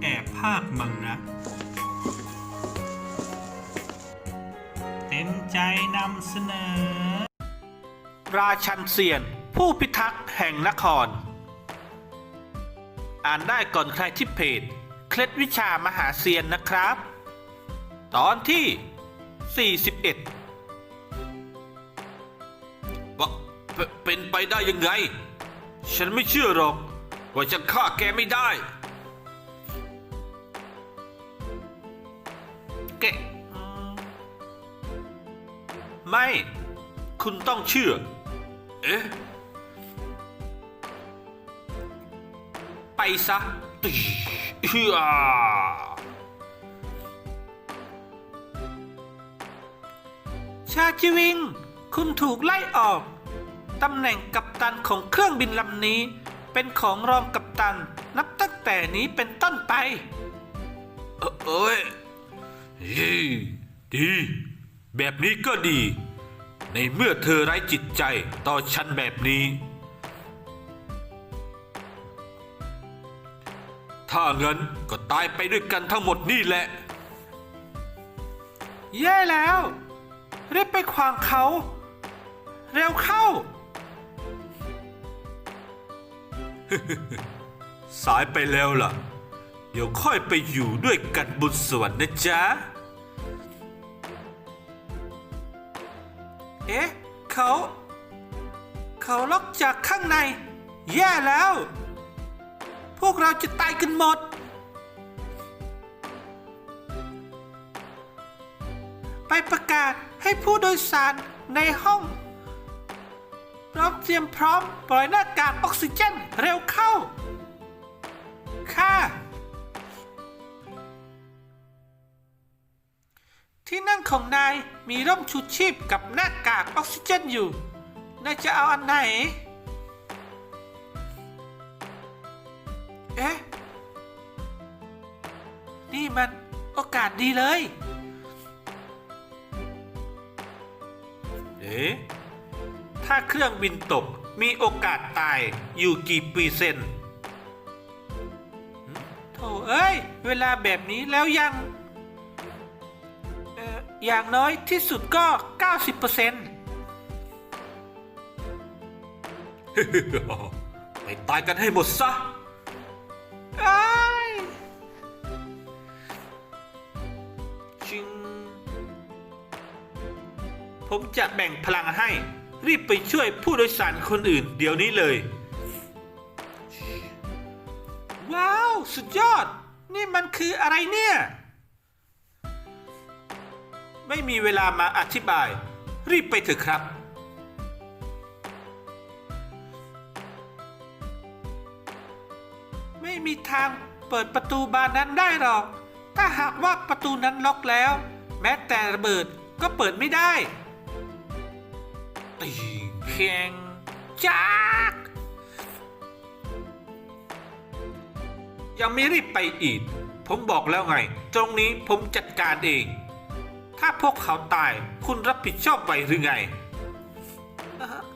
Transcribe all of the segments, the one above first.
แอบภาคมังนะเต็มใจนำเสนอ ราชันเซียน ผู้พิทักษ์แห่งนคร อ่านได้ก่อนใครที่เพจ เคล็ดวิชามหาเซียนนะครับ ตอนที่ 41วะเปเป็นไปได้ยังไง ฉันไม่เชื่อหรอก ว่าจะฆ่าแกไม่ได้ แก ไม่ คุณต้องเชื่อ เอ๊ะ ไปซะตึ๊เฮือชาจิวิง คุณถูกไล่ออก ตำแหน่งกัปตันของเครื่องบินลำนี้ เป็นของรองกัปตัน นับตั้งแต่นี้เป็นต้นไป เอ่อเอ้ยเฮ้ยดี แบบนี้ก็ดี ในเมื่อเธอไร้จิตใจต่อฉันแบบนี้ ถ้างั้นก็ตายไปด้วยกันทั้งหมดนี่แหละ แย่แล้วรีบไปขวางเขา เร็วเข้า สายไปแล้วล่ะ เดี๋ยวค่อยไปอยู่ด้วยกันบนสวรรค์นะจ๊ะ เอ๊ะ เขา เขาล็อกจากข้างใน แย่แล้ว พวกเราจะตายกันหมด ไปประกาศให้ผู้โดยสารในห้อง พร้อมเตรียมพร้อมปล่อยหน้ากากออกซิเจนเร็วเข้า ค่ะ ที่นั่งของนายมีร่มชูชีพกับหน้ากากออกซิเจนอยู่ นายจะเอาอันไหน เอ๊ะ นี่มันโอกาสดีเลย เอ๊ะ ถ้าเครื่องบินตกมีโอกาสตายอยู่กี่เปอร์เซ็นต์หึโถเอ้ย เวลาแบบนี้แล้วยังเอ่ออย่างน้อยที่สุดก็ 90%เปอร์เซ็นต์ไปตายกันให้หมดซะอ้ายจิง ผมจะแบ่งพลังให้ รีบไปช่วยผู้โดยสารคนอื่น เดี๋ยวนี้เลย ว้าว สุดยอด นี่มันคืออะไรเนี่ย ไม่มีเวลามาอธิบาย รีบไปเถอะครับไม่มีทางเปิดประตูบานนั้นได้หรอก ถ้าหากว่าประตูนั้นล็อกแล้ว แม้แต่ระเบิดก็เปิดไม่ได้ ตีแข็งจากยังไม่รีบไปอีก ผมบอกแล้วไง ตรงนี้ผมจัดการเอง ถ้าพวกเขาตายคุณรับผิดชอบไหวหรือไง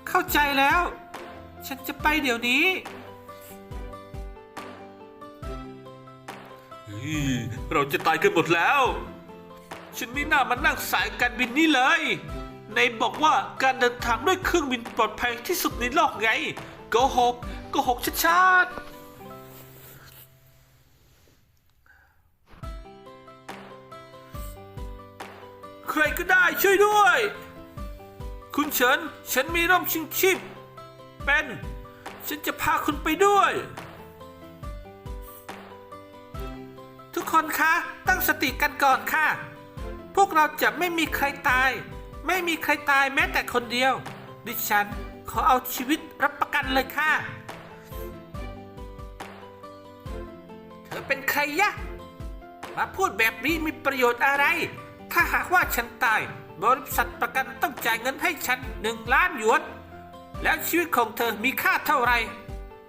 เข้าใจแล้ว ฉันจะไปเดี๋ยวนี้ เราจะตายกันหมดแล้ว ฉันไม่น่ามานั่งสายการบินนี้เลย ในบอกว่าการเดินทางด้วยเครื่องบินปลอดภัยที่สุดในโลกไงโกหกโกหกชัดๆใครก็ได้ช่วยด้วย คุณเฉินฉันมีร่มชิงชีพเป็น ฉันจะพาคุณไปด้วย ทุกคนคะ ตั้งสติกันก่อนค่ะ พวกเราจะไม่มีใครตาย ไม่มีใครตายแม้แต่คนเดียว ดิฉันขอเอาชีวิตรับประกันเลยค่ะ เธอเป็นใครยะ มาพูดแบบนี้มีประโยชน์อะไร ถ้าหากว่าฉันตาย บริษัทประกันต้องจ่ายเงินให้ฉันหนึ่งล้านหยวน แล้วชีวิตของเธอมีค่าเท่าไหร่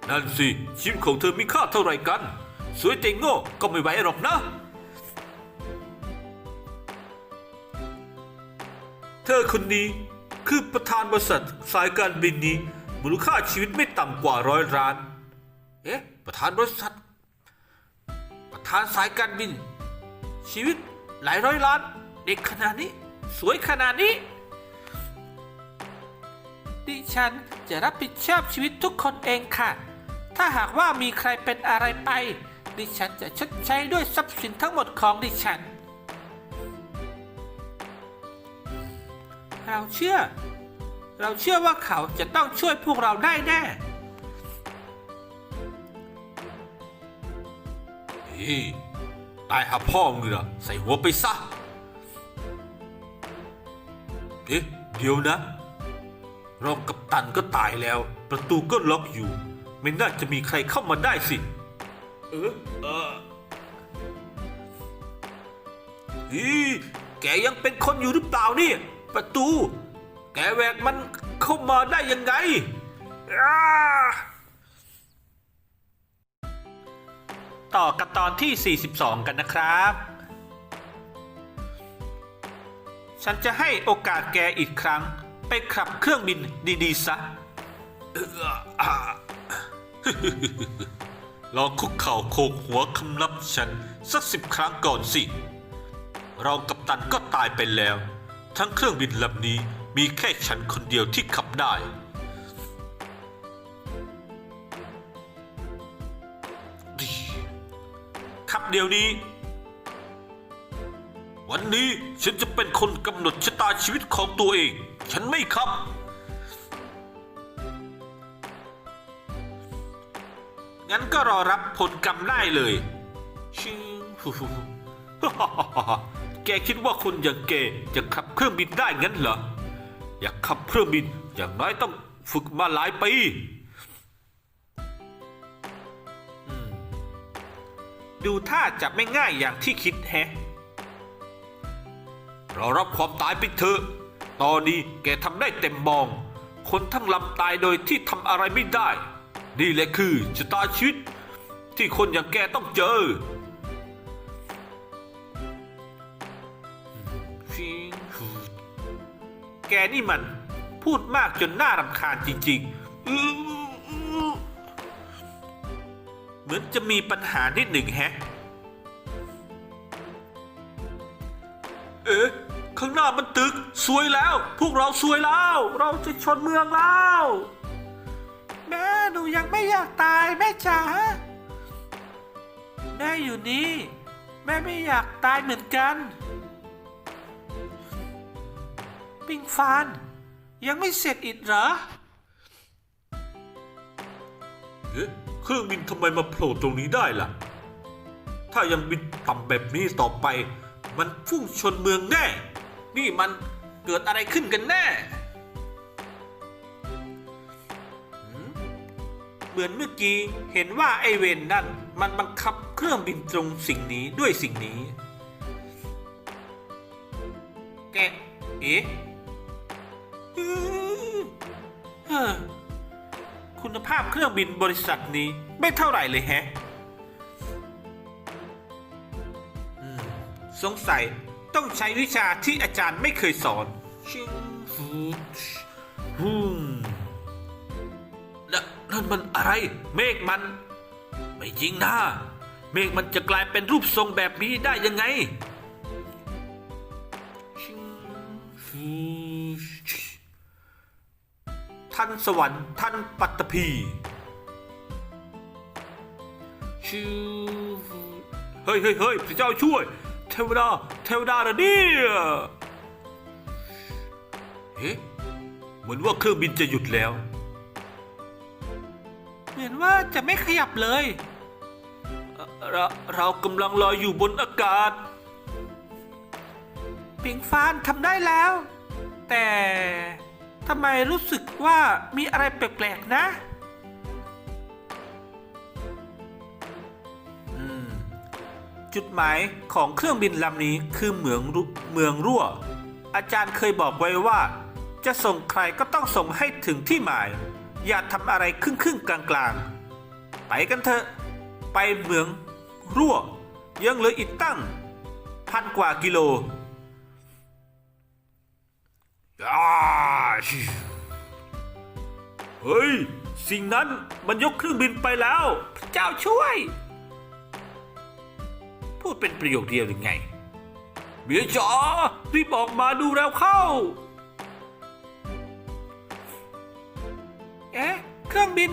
นั่นสิ ชีวิตของเธอมีค่าเท่าไหร่กัน สวยแต่โง่ก็ไม่ไหวหรอกนะ เธอคนนี้คือประธานบริษัทสายการบินนี้ มูลค่าชีวิตไม่ต่ำกว่าร้อยล้าน เอ๊ะ ประธานบริษัท ประธานสายการบิน ชีวิตหลายร้อยล้าน เด็กขนาดนี้ สวยขนาดนี้ ดิฉันจะรับผิดชอบชีวิตทุกคนเองค่ะ ถ้าหากว่ามีใครเป็นอะไรไป ดิฉันจะชดใช้ด้วยทรัพย์สินทั้งหมดของดิฉัน เราเชื่อ เราเชื่อว่าเขาจะต้องช่วยพวกเราได้แน่เฮ้ยตายหาพ่อมึงเหรอใส่หัวไปซะ เอ๊ะ เดี๋ยวนะ รองกัปตันก็ตายแล้ว ประตูก็ล็อกอยู่ ไม่น่าจะมีใครเข้ามาได้สิ เออเออฮีแกยังเป็นคนอยู่หรือเปล่านี่ ประตู แกแหวกมันเข้ามาได้ยังไงอ้าต่อกับตอนที่ 42 กันนะครับ ฉันจะให้โอกาสแกอีกครั้ง ไปขับเครื่องบินดีๆซะ ลองคุกเข่าโคกหัวคำนับฉัน สักสิบครั้งก่อนสิ เรากับตันก็ตายไปแล้ว ทั้งเครื่องบินลำนี้มีแค่ฉันคนเดียวที่ขับได้ ขับเดี๋ยวนี้ วันนี้ฉันจะเป็นคนกำหนดชะตาชีวิตของตัวเอง ฉันไม่ขับ งั้นก็รอรับผลกรรมได้เลยชิงฟูฟู แกคิดว่าคนอย่างแกจะขับเครื่องบินได้งั้นเหรอ อยากขับเครื่องบินอย่างน้อยต้องฝึกมาหลายปีอืมดูท่าจะไม่ง่ายอย่างที่คิดแฮะ เรารับความตายไปเถอะ ตอนนี้แกทำได้เต็มมอง คนทั้งลำตายโดยที่ทำอะไรไม่ได้ นี่แหละคือชะตาชีวิตที่คนอย่างแกต้องเจอ แกนี่มัน พูดมากจนน่ารำคาญจริง ๆ เหมือนจะมีปัญหานิดหนึ่งแฮะ เอ๊ะ ข้างหน้ามันตึกสวยแล้ว พวกเราสวยแล้ว เราจะชนเมืองแล้วแม่หนูยังไม่อยากตายแม่จ๋าแม่อยู่นี่ แม่ไม่อยากตายเหมือนกัน ปิงฟาน ยังไม่เสร็จอีกเหรอ เอ๊ะเครื่องบินทำไมมาโผล่ตรงนี้ได้ล่ะ ถ้ายังบินต่ำแบบนี้ต่อไป มันพุ่งชนเมืองแน่ นี่มันเกิดอะไรขึ้นกันแน่เหมือนเมื่อกี้เห็นว่าไอเวนนั่น มันบังคับเครื่องบินตรงสิ่งนี้ด้วยสิ่งนี้ แกเอ๊ะอืม เฮ้อคุณภาพเครื่องบินบริษัทนี้ไม่เท่าไหร่เลยแฮะอืมสงสัยต้องใช้วิชาที่อาจารย์ไม่เคยสอนชิงฟูฮูมนะนั่นมันอะไร เมฆมัน ไม่จริงนะ เมฆมันจะกลายเป็นรูปทรงแบบนี้ได้ยังไง ชิงฟู ท่านสวรรค์ท่านปัตตภีชิวฟูเฮ้ยเฮ้ยเฮ้ยพระเจ้าช่วย เทวดา เทวดารอเนี่ยเอ๊ะเหมือนว่าเครื่องบินจะหยุดแล้ว เหมือนว่าจะไม่ขยับเลย เราเรากำลังลอยอยู่บนอากาศ ปิงฟานทำได้แล้ว แต่ ทำไมรู้สึกว่ามีอะไรแปลกๆนะ จุดหมายของเครื่องบินลำนี้คือเหมืองเมืองรั่ว อาจารย์เคยบอกไว้ว่า จะส่งใครก็ต้องส่งให้ถึงที่หมาย อย่าทำอะไรครึ่งๆกลางๆ ไปกันเถอะ ไปเหมืองรั่ว ยังเหลืออีกตั้ง พันกว่ากิโลอ เฮ้ย สิ่งนั้นมันยกเครื่องบินไปแล้วเจ้าช่วย พูดเป็นประโยคเดียวหรือไงเมียจ๋ารีบออกมาดูแล้วเข้า เอ๊ะ เครื่องบิน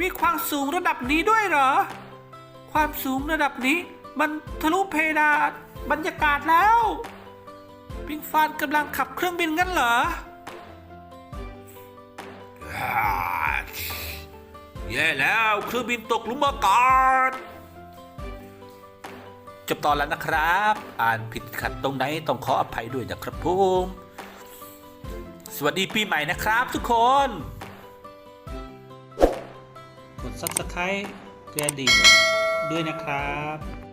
มีความสูงระดับนี้ด้วยเหรอ ความสูงระดับนี้มันทะลุเพดานบรรยากาศแล้ว ปิงฟานกำลังขับเครื่องบินงั้นเหรอ แย่แล้วเครื่องบินตกหลุมอากาศจบตอนแล้วนะครับ อ่านผิดขัดตรงไหนต้องขออภัยด้วยนะครับผมสวัสดีปีใหม่นะครับทุกคน กด subscribe กระดิ่งด้วยนะครับ